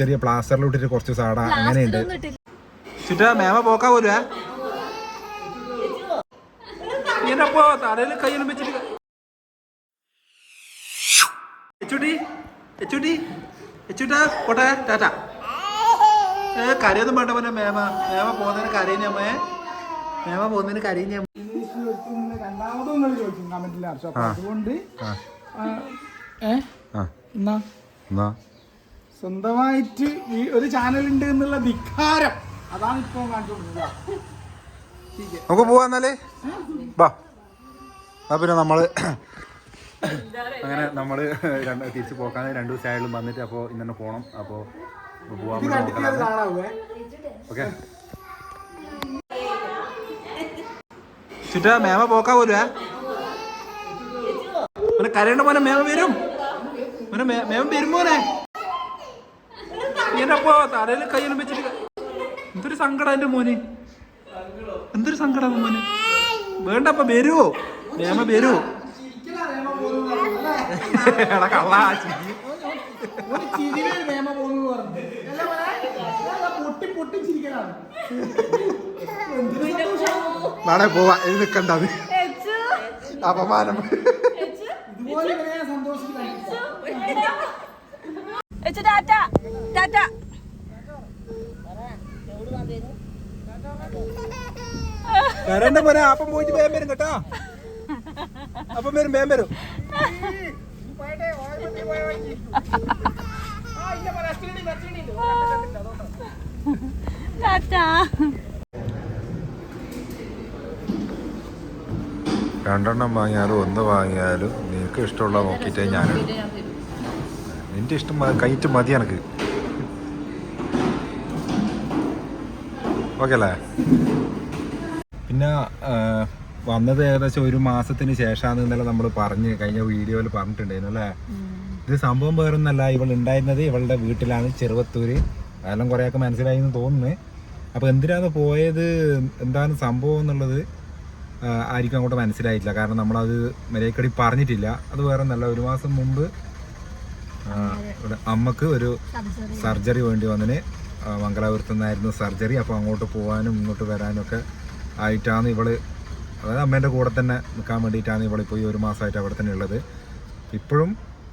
ചെറിയ പ്ലാസ്റ്ററിലിട്ടിട്ട് കുറച്ച് സാട അങ്ങനെയുണ്ട്. ചുറ്റാ മേമ പോക്കാ ഇങ്ങനപ്പോ തലയിൽ കയ്യിലും വെച്ചിട്ട് എച്ചുട്ടി എച്ചുട്ടി എച്ചുട്ടാ പോട്ടെ ടാറ്റ. ഏ കരയൊന്നും വേണ്ട പോലെ മേമ. മേമ പോകുന്നതിന് കരയുന്നമ്മേ മേമ പോകുന്നതിന് കരയുന്ന രണ്ടാമതൊന്നും ചോദിച്ചു കമന്റിൽ അർച്ചോ അതുകൊണ്ട് ഏ എന്നാ? എന്നാ സ്വന്തമായിട്ട് ഈ- ഒരു ചാനൽ ഉണ്ട് എന്നുള്ള ധിക്കാരം. അതാണ് ഇപ്പൊ നമുക്ക് പോവാന്നാലേ വാ. ബാ പിന്നെ നമ്മൾ അങ്ങനെ നമ്മൾ രണ്ട് തിരിച്ച് പോക്കാൻ രണ്ടു ദിവസമായാലും വന്നിട്ട് അപ്പോൾ ഇന്നെ പോണം. അപ്പോൾ പോവാൻ ഓക്കെ. ചുറ്റാ മേമ പോക്കാ പോരുവേ. കരയേണ്ട പോലെ മേമ വരും. മേമ വരും പോലെ ഇങ്ങനപ്പോ തലയിൽ കയ്യിലും വെച്ചിട്ട് എന്തൊരു സങ്കടം എന്റെ മോന്. എന്തൊരു സങ്കടം മോന്. വേണ്ടപ്പ വരുവോ മേമ വരുവോ എടാ കള്ളാ ചിരി? നാളെ പോവാ. ഇത് നിക്കണ്ട അത്. എച്ചു, അപമാനം. എച്ചു, എച്ചു ടാറ്റ ടാറ്റ. വരണ്ട പോലെ അപ്പം പോയിട്ട് വേഗം വരും കേട്ടോ. അപ്പം വരും വേഗം വരും. രണ്ടെണ്ണം വാങ്ങിയാലും ഒന്ന് വാങ്ങിയാലും നിനക്ക് ഇഷ്ടമുള്ള നോക്കിയിട്ടേ ഞാൻ നിന്റെ ഇഷ്ടം കൈറ്റ് മതി എനക്ക്. ഓക്കെ അല്ലേ? പിന്നെ വന്നത് ഏകദേശം ഒരു മാസത്തിന് ശേഷമാണ് ഇന്നലെ നമ്മൾ പറഞ്ഞ് കഴിഞ്ഞ വീഡിയോയിൽ പറഞ്ഞിട്ടുണ്ടായിരുന്നു അല്ലേ? ഇത് സംഭവം വേറൊന്നല്ല ഇവൾ ഉണ്ടായിരുന്നത് ഇവളുടെ വീട്ടിലാണ് ചെറുവത്തൂര്. അതെല്ലാം കുറേയൊക്കെ മനസ്സിലായി എന്ന് തോന്നുന്നു. അപ്പോൾ എന്തിനാണ് പോയത്? എന്താണ് സംഭവം എന്നുള്ളത് ആയിരിക്കും അങ്ങോട്ട് മനസ്സിലായിട്ടില്ല. കാരണം നമ്മളത് മര്യാദക്കടി പറഞ്ഞിട്ടില്ല. അത് വേറെ ഒന്നല്ല ഒരു മാസം മുമ്പ് ഇവിടെ അമ്മയ്ക്ക് ഒരു സർജറി വേണ്ടി വന്നതിന് ആ, മംഗലാപുരത്തു നിന്നായിരുന്നു സർജറി. അപ്പോൾ അങ്ങോട്ട് പോകാനും ഇങ്ങോട്ട് വരാനും ഒക്കെ ആയിട്ടാണ് ഇവൾ അതായത് അമ്മേന്റെ കൂടെ തന്നെ നിൽക്കാൻ വേണ്ടിയിട്ടാണ് ഇവളിപ്പോൾ ഈ ഒരു മാസമായിട്ട് അവിടെ തന്നെ ഉള്ളത്. ഇപ്പോഴും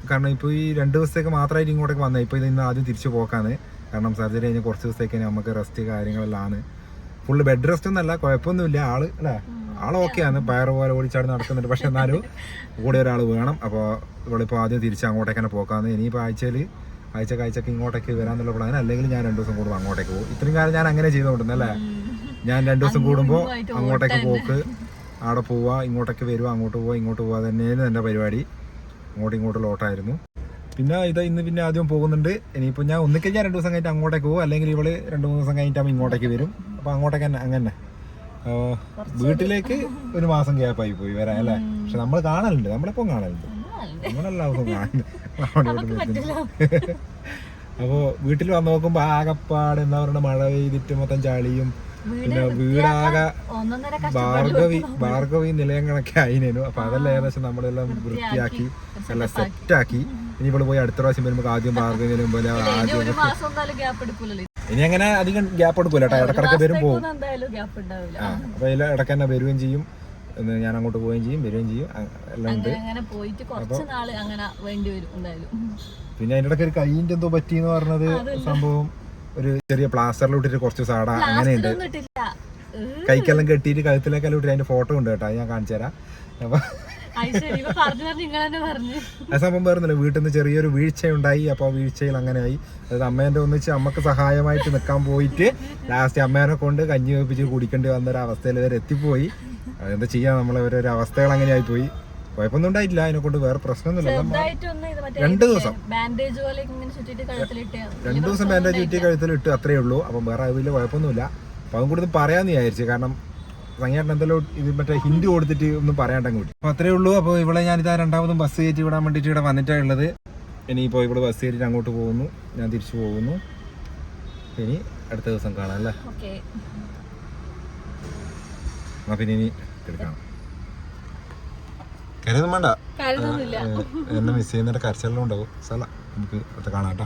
കാരണം ഇപ്പോൾ ഈ രണ്ട് ദിവസത്തേക്ക് മാത്രമായിട്ട് ഇങ്ങോട്ടേക്ക് വന്നത് ഇപ്പോൾ ഇത് ഇന്ന് ആദ്യം തിരിച്ചു പോക്കാണ്. കാരണം സർജറി കഴിഞ്ഞ് കുറച്ച് ദിവസത്തേക്ക് നമുക്ക് റെസ്റ്റ് കാര്യങ്ങളെല്ലാം ആണ്. ഫുള്ള് ബെഡ് റെസ്റ്റ് ഒന്നല്ല കുഴപ്പമൊന്നുമില്ല. ആൾ അല്ലേ? ആൾ ഓക്കെയാണ്. പയർ പോലെ ഓടിച്ചാടി നടക്കുന്നുണ്ട്. പക്ഷെ എന്നാലും കൂടെ ഒരാൾ വേണം. അപ്പോൾ ഇവളിപ്പോൾ ആദ്യം തിരിച്ച് അങ്ങോട്ടേക്ക് തന്നെ പോക്കാന്ന്. ഇനിയിപ്പോൾ ആഴ്ചയിൽ ആഴ്ച കാഴ്ചക്ക് ഇങ്ങോട്ടേക്ക് വരാന്നുള്ള പ്ലാൻ അല്ലെങ്കിൽ ഞാൻ രണ്ടു ദിവസം കൂടുമ്പോൾ അങ്ങോട്ടേക്ക് പോകും. ഇത്രയും കാലം ഞാൻ അങ്ങനെ ചെയ്തുകൊണ്ടിരുന്നല്ലേ ഞാൻ രണ്ടു ദിവസം കൂടുമ്പോൾ അങ്ങോട്ടേക്ക് പോക്ക്. അവിടെ പോവുക ഇങ്ങോട്ടേക്ക് വരിക അങ്ങോട്ട് പോവുക ഇങ്ങോട്ട് പോവുക തന്നെയായിരുന്നു എന്റെ പരിപാടി. അങ്ങോട്ടും ഇങ്ങോട്ടും ലോട്ടായിരുന്നു പിന്നെ ഇത് ഇന്ന് പിന്നെ ആദ്യം പോകുന്നുണ്ട്. ഇനിയിപ്പോൾ ഞാൻ ഒന്നിക്കഴിഞ്ഞാൽ രണ്ട് ദിവസം കഴിഞ്ഞിട്ട് അങ്ങോട്ടേക്ക് പോകും. അല്ലെങ്കിൽ ഇവൾ രണ്ട് മൂന്ന് ദിവസം കഴിഞ്ഞിട്ടാകുമ്പോൾ ഇങ്ങോട്ടേക്ക് വരും. അപ്പോൾ അങ്ങോട്ടേക്ക് തന്നെ അങ്ങനെ വീട്ടിലേക്ക് ഒരു മാസം ഗ്യാപ്പായി പോയി വരാൻ അല്ലേ? പക്ഷെ നമ്മൾ കാണലുണ്ട് നമ്മളെപ്പോ കാണലുണ്ട്. നമ്മളെല്ലാവർക്കും കാണുന്നുണ്ട് അപ്പോൾ വീട്ടിൽ വന്ന് നോക്കുമ്പോൾ ആകപ്പാട് എന്താ പറയുക മഴ പെയ്തിട്ട് മൊത്തം ചളിയും പിന്നെ വീടാകെ ഭാർഗവി ഭാർഗവി നിലയങ്ങളൊക്കെ ആയിനേനു. അപ്പൊ അതെല്ലാം ഏകദേശം നമ്മളെല്ലാം വൃത്തിയാക്കി നല്ല സെറ്റാക്കി ഇനി ഇവിടെ പോയി അടുത്ത പ്രാവശ്യം വരുമ്പോൾ ആദ്യം ഭാർഗവി നിലയം പോലെ ആദ്യം ഇനി അങ്ങനെ അധികം ഗ്യാപ്പ് എടുക്കൂല കേട്ടോ ഇടക്കിടക്ക് വരും പോകും. ആ അപ്പൊ അതിൽ ഇടയ്ക്ക് തന്നെ വരികയും ചെയ്യും. ഞാൻ അങ്ങോട്ട് പോവുകയും ചെയ്യും വരികയും ചെയ്യും. എല്ലാം ഉണ്ട്. പിന്നെ അതിന്റെ ഇടയ്ക്ക് ഒരു കൈയിന്റെ എന്തോ പറ്റിയെന്ന് പറഞ്ഞത് സംഭവം ഒരു ചെറിയ പ്ലാസ്റ്ററിൽ ഇട്ടിട്ട് കുറച്ച് സാട അങ്ങനെയുണ്ട്. കൈക്കെല്ലാം കെട്ടിയിട്ട് കഴുത്തിലേക്കെല്ലാം ഇട്ടിട്ട് അതിന്റെ ഫോട്ടോ ഉണ്ട് കേട്ടോ. ഞാൻ കാണിച്ചു തരാം അപ്പൊ സംഭവം വേറൊന്നുമില്ല. വീട്ടിൽ നിന്ന് ചെറിയൊരു വീഴ്ച ഉണ്ടായി അപ്പോൾ ആ വീഴ്ചയിൽ അങ്ങനെ ആയി അതായത് അമ്മേന്റെ ഒന്നിച്ച് അമ്മയ്ക്ക് സഹായമായിട്ട് നിൽക്കാൻ പോയിട്ട് ലാസ്റ്റ് അമ്മേനെ കൊണ്ട് കഞ്ഞി വെപ്പിച്ച് കുടിക്കേണ്ടി വന്ന ഒരു അവസ്ഥയിൽ വരെ എത്തിപ്പോയി. അതെന്താ ചെയ്യാ? നമ്മളെ ഒരു അവസ്ഥകൾ അങ്ങനെ ആയിപ്പോയി കുഴപ്പമൊന്നും ഉണ്ടായിട്ടില്ല. അതിനെ കൊണ്ട് വേറെ പ്രശ്നമൊന്നുമില്ല. രണ്ട് ദിവസം. രണ്ട് ദിവസം ബാൻഡേജ് ചുറ്റി കഴുത്തിൽ ഇട്ട് അത്രേ ഉള്ളൂ. അപ്പം വേറെ വലിയ കുഴപ്പമൊന്നുമില്ല. അപ്പം അതും കൂടുതൽ പറയാമെന്ന് വിചാരിച്ചു. കാരണം സംഗേട്ടൻ എന്തെല്ലോ ഇത് മറ്റേ ഹിന്ദി കൊടുത്തിട്ട് ഒന്നും പറയാണ്ടെങ്കിൽ കൂടി അപ്പോൾ അത്രേ ഉള്ളൂ. അപ്പോൾ ഇവിടെ ഞാൻ ഇതാ രണ്ടാമതും ബസ് കയറ്റി വിടാൻ വേണ്ടിയിട്ട് ഇവിടെ വന്നിട്ടാണ് ഉള്ളത്. ഇനിയിപ്പോൾ ഇവിടെ ബസ് കയറ്റിട്ട് അങ്ങോട്ട് പോകുന്നു. ഞാൻ തിരിച്ചു പോകുന്നു. ഇനി അടുത്ത ദിവസം കാണാം അല്ലേ? എന്നാ പിന്നെ ഇനി എടുക്കണം കരുതും വേണ്ട. എന്നെ മിസ് ചെയ്യുന്ന കരച്ചെല്ലാം ഉണ്ടാവും സല നമുക്ക് അടുത്ത കാണാം കേട്ടോ.